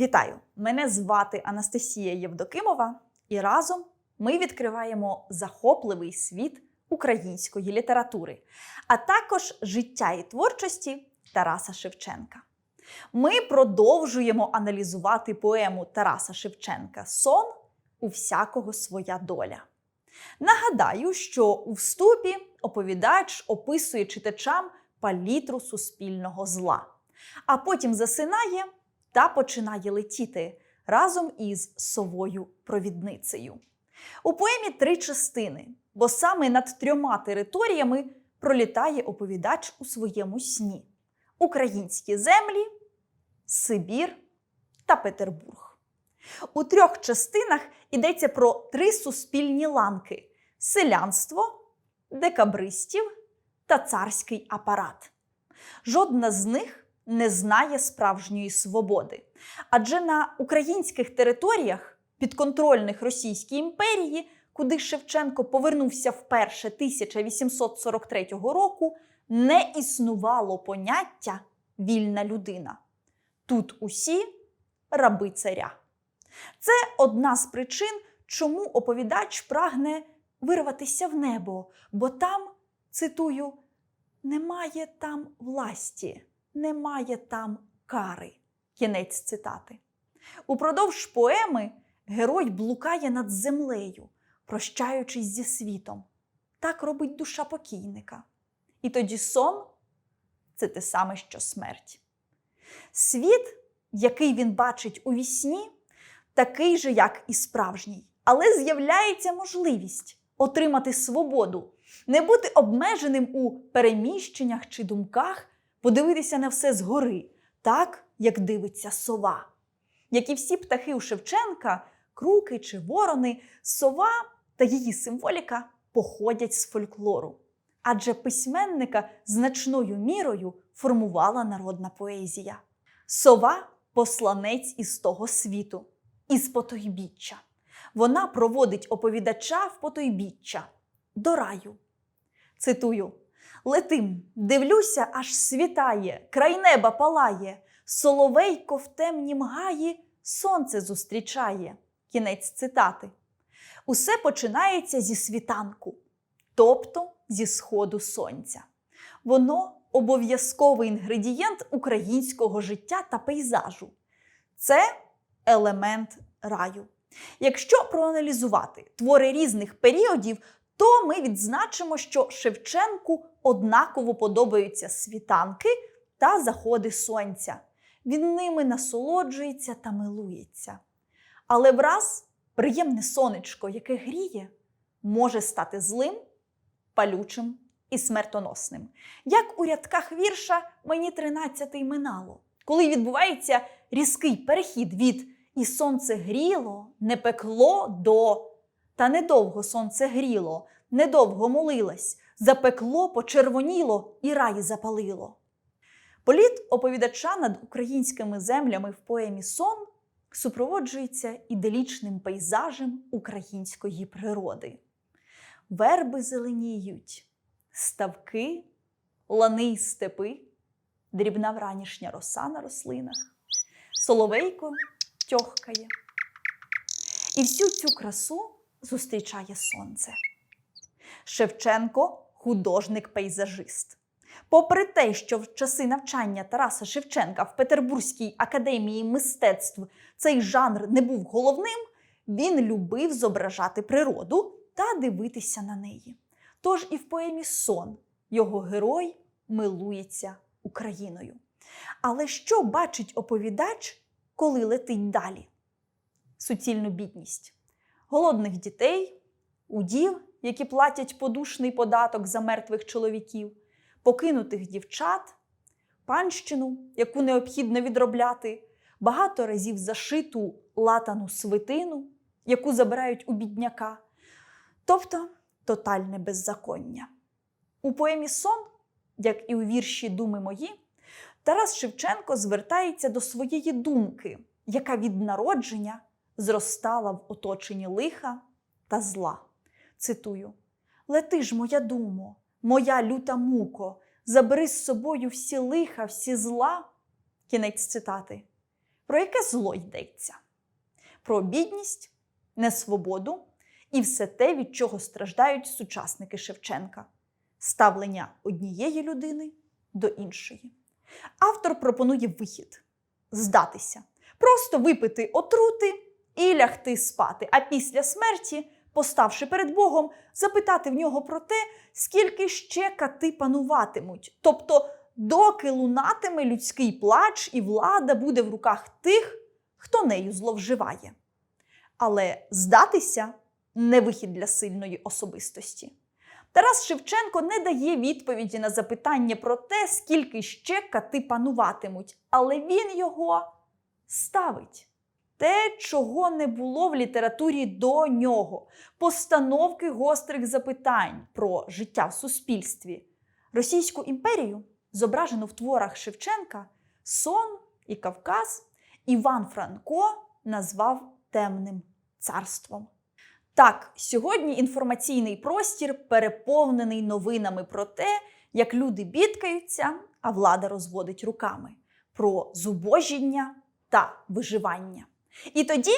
Вітаю! Мене звати Анастасія Євдокимова, і разом ми відкриваємо захопливий світ української літератури, а також життя і творчості Тараса Шевченка. Ми продовжуємо аналізувати поему Тараса Шевченка Сон у всякого своя доля. Нагадаю, що у вступі оповідач описує читачам палітру суспільного зла, а потім засинає та починає летіти разом із совою провідницею. У поемі три частини, бо саме над трьома територіями пролітає оповідач у своєму сні: українські землі, Сибір та Петербург. У трьох частинах йдеться про три суспільні ланки: селянство, декабристів та царський апарат. Жодна з них не знає справжньої свободи. Адже на українських територіях, підконтрольних Російській імперії, куди Шевченко повернувся вперше 1843 року, не існувало поняття вільна людина. Тут усі раби царя. Це одна з причин, чому оповідач прагне вирватися в небо, бо там, цитую, немає там власті, немає там кари. Кінець цитати. Упродовж поеми герой блукає над землею, прощаючись зі світом. Так робить душа покійника. І тоді сон це те саме, що смерть. Світ, який він бачить у вісні, такий же, як і справжній, але з'являється можливість отримати свободу, не бути обмеженим у переміщеннях чи думках, подивитися на все згори, так, як дивиться сова. Як і всі птахи у Шевченка, круки чи ворони, сова та її символіка походять з фольклору. Адже письменника значною мірою формувала народна поезія. Сова посланець із того світу, із потойбіччя. Вона проводить оповідача в потойбіччя до раю. Цитую: Летим, дивлюся, аж світає, край неба палає, соловейко в темнім гаї сонце зустрічає. Кінець цитати. Усе починається зі світанку, тобто зі сходу сонця. Воно обов'язковий інгредієнт українського життя та пейзажу. Це елемент раю. Якщо проаналізувати твори різних періодів, то ми відзначимо, що Шевченку однаково подобаються світанки та заходи сонця. Він ними насолоджується та милується. Але враз приємне сонечко, яке гріє, може стати злим, палючим і смертоносним. Як у рядках вірша мені тринадцятий минало, коли відбувається різкий перехід від і сонце гріло, не пекло до. Та недовго сонце гріло, недовго молилась, запекло, почервоніло і рай запалило. Політ оповідача над українськими землями в поемі Сон супроводжується іделічним пейзажем української природи. Верби зеленіють, ставки, лани й степи, дрібна вранішня роса на рослинах, соловейко тьохкає. І всю цю красу зустрічає сонце. Шевченко художник-пейзажист. Попри те, що в часи навчання Тараса Шевченка в Петербурзькій академії мистецтв цей жанр не був головним, він любив зображати природу та дивитися на неї. Тож і в поемі Сон його герой милується Україною. Але що бачить оповідач, коли летить далі? Суцільну бідність, голодних дітей, удів, які платять подушний податок за мертвих чоловіків, покинутих дівчат, панщину, яку необхідно відробляти, багато разів зашиту латану свитину, яку забирають у бідняка, тобто тотальне беззаконня. У поемі Сон, як і у вірші Думи мої, Тарас Шевченко звертається до своєї думки, яка від народження зростала в оточенні лиха та зла. Цитую: Лети ж, моя думо, моя люта муко, забери з собою всі лиха, всі зла. Кінець цитати. Про яке зло йдеться? Про бідність, несвободу і все те, від чого страждають сучасники Шевченка ставлення однієї людини до іншої. Автор пропонує вихід здатися, просто випити отрути і лягти спати, а після смерті, поставши перед Богом, запитати в нього про те, скільки ще кати пануватимуть, тобто доки лунатиме людський плач і влада буде в руках тих, хто нею зловживає. Але здатися не вихід для сильної особистості. Тарас Шевченко не дає відповіді на запитання про те, скільки ще кати пануватимуть, але він його ставить. Те, чого не було в літературі до нього, постановки гострих запитань про життя в суспільстві. Російську імперію зображено в творах Шевченка Сон і Кавказ Іван Франко назвав темним царством. Так, сьогодні інформаційний простір переповнений новинами про те, як люди бідкаються, а влада розводить руками, про зубожіння та виживання. І тоді,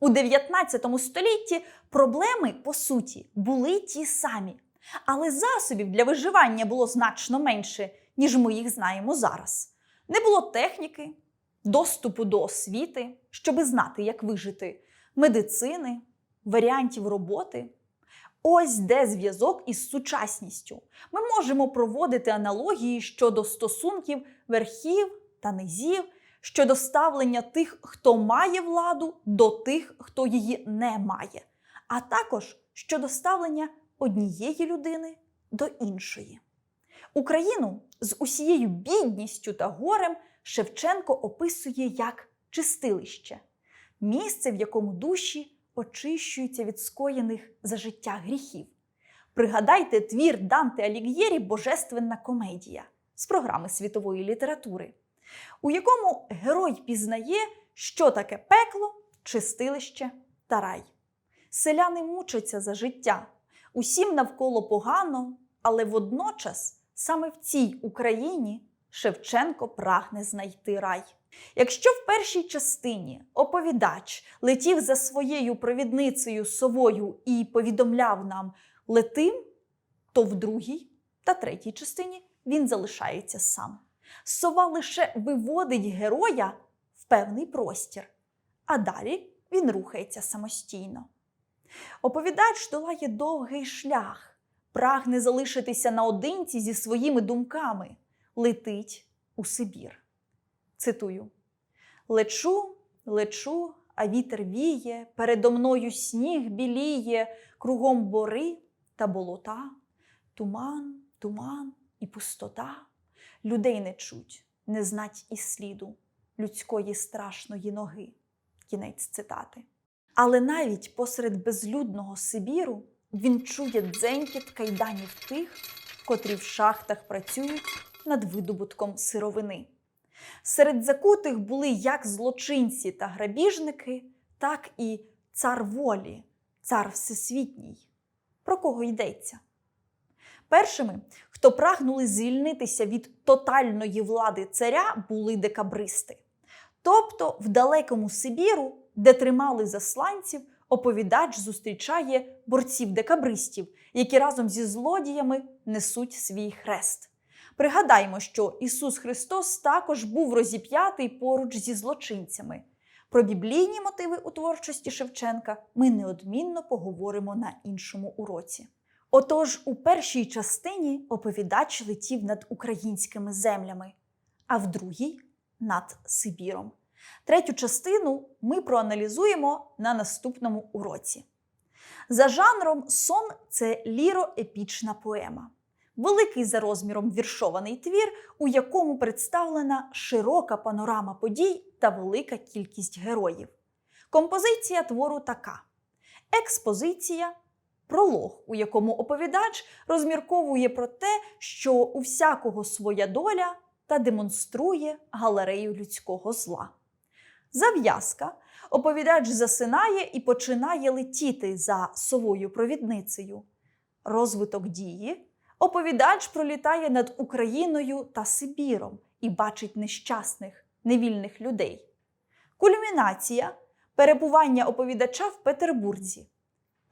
у 19 столітті, проблеми, по суті, були ті самі, але засобів для виживання було значно менше, ніж ми їх знаємо зараз. Не було техніки, доступу до освіти, щоби знати, як вижити, медицини варіантів роботи. Ось де зв'язок із сучасністю. Ми можемо проводити аналогії щодо стосунків верхів та низів, щодо ставлення тих, хто має владу, до тих, хто її не має, а також щодо ставлення однієї людини до іншої. Україну з усією бідністю та горем Шевченко описує як чистилище, місце, в якому душі очищуються від скоєних за життя гріхів. Пригадайте твір Данте Аліг'єрі Божественна комедія з програми світової літератури, у якому герой пізнає, що таке пекло, чистилище та рай. Селяни мучаться за життя, усім навколо погано, але водночас саме в цій Україні Шевченко прагне знайти рай. Якщо в першій частині оповідач летів за своєю провідницею совою і повідомляв нам летим, то в другій та третій частині він залишається сам. Сова лише виводить героя в певний простір, а далі він рухається самостійно. Оповідач долає довгий шлях, прагне залишитися наодинці зі своїми думками, летить у Сибір. Цитую: Лечу, лечу, а вітер віє, передо мною сніг біліє, кругом бори та болота, туман, туман і пустота. Людей не чуть, не знать і сліду людської страшної ноги. Кінець цитати. Але навіть посеред безлюдного Сибіру він чує дзенькіт кайданів тих, котрі в шахтах працюють над видобутком сировини. Серед закутих були як злочинці та грабіжники, так і цар волі, цар всесвітній. Про кого йдеться? Першими, хто прагнули звільнитися від тотальної влади царя, були декабристи. Тобто, в далекому Сибіру, де тримали засланців, оповідач зустрічає борців декабристів, які разом зі злодіями несуть свій хрест. Пригадаймо, що Ісус Христос також був розіп'ятий поруч зі злочинцями. Про біблійні мотиви у творчості Шевченка ми неодмінно поговоримо на іншому уроці. Отож, у першій частині оповідач летів над українськими землями, а в другій над Сибіром. Третю частину ми проаналізуємо на наступному уроці. За жанром сон це ліроепічна поема великий за розміром віршований твір, у якому представлена широка панорама подій та велика кількість героїв. Композиція твору така: експозиція, пролог, у якому оповідач розмірковує про те, що у всякого своя доля та демонструє галерею людського зла. Зав'язка. Оповідач засинає і починає летіти за совою провідницею. Розвиток дії Оповідач пролітає над Україною та Сибіром і бачить нещасних, невільних людей. Кульмінація перебування оповідача в Петербурзі.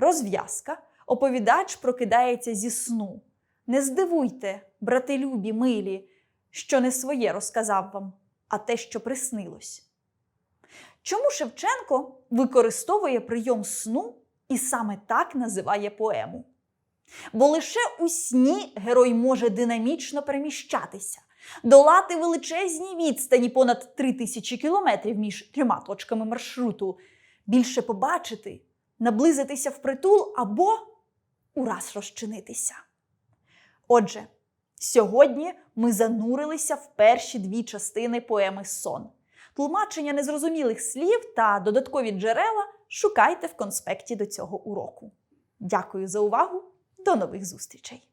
Розв'язка оповідач прокидається зі сну. Не здивуйте, брати любі, милі, що не своє розказав вам, а те, що приснилось. Чому Шевченко використовує прийом сну і саме так називає поему? Бо лише у сні герой може динамічно переміщатися, долати величезні відстані понад три тисячі кілометрів між трьома точками маршруту, більше побачити, наблизитися впритул або ураз розчинитися. Отже, сьогодні ми занурилися в перші дві частини поеми Сон. Тлумачення незрозумілих слів та додаткові джерела шукайте в конспекті до цього уроку. Дякую за увагу! До нових зустрічей!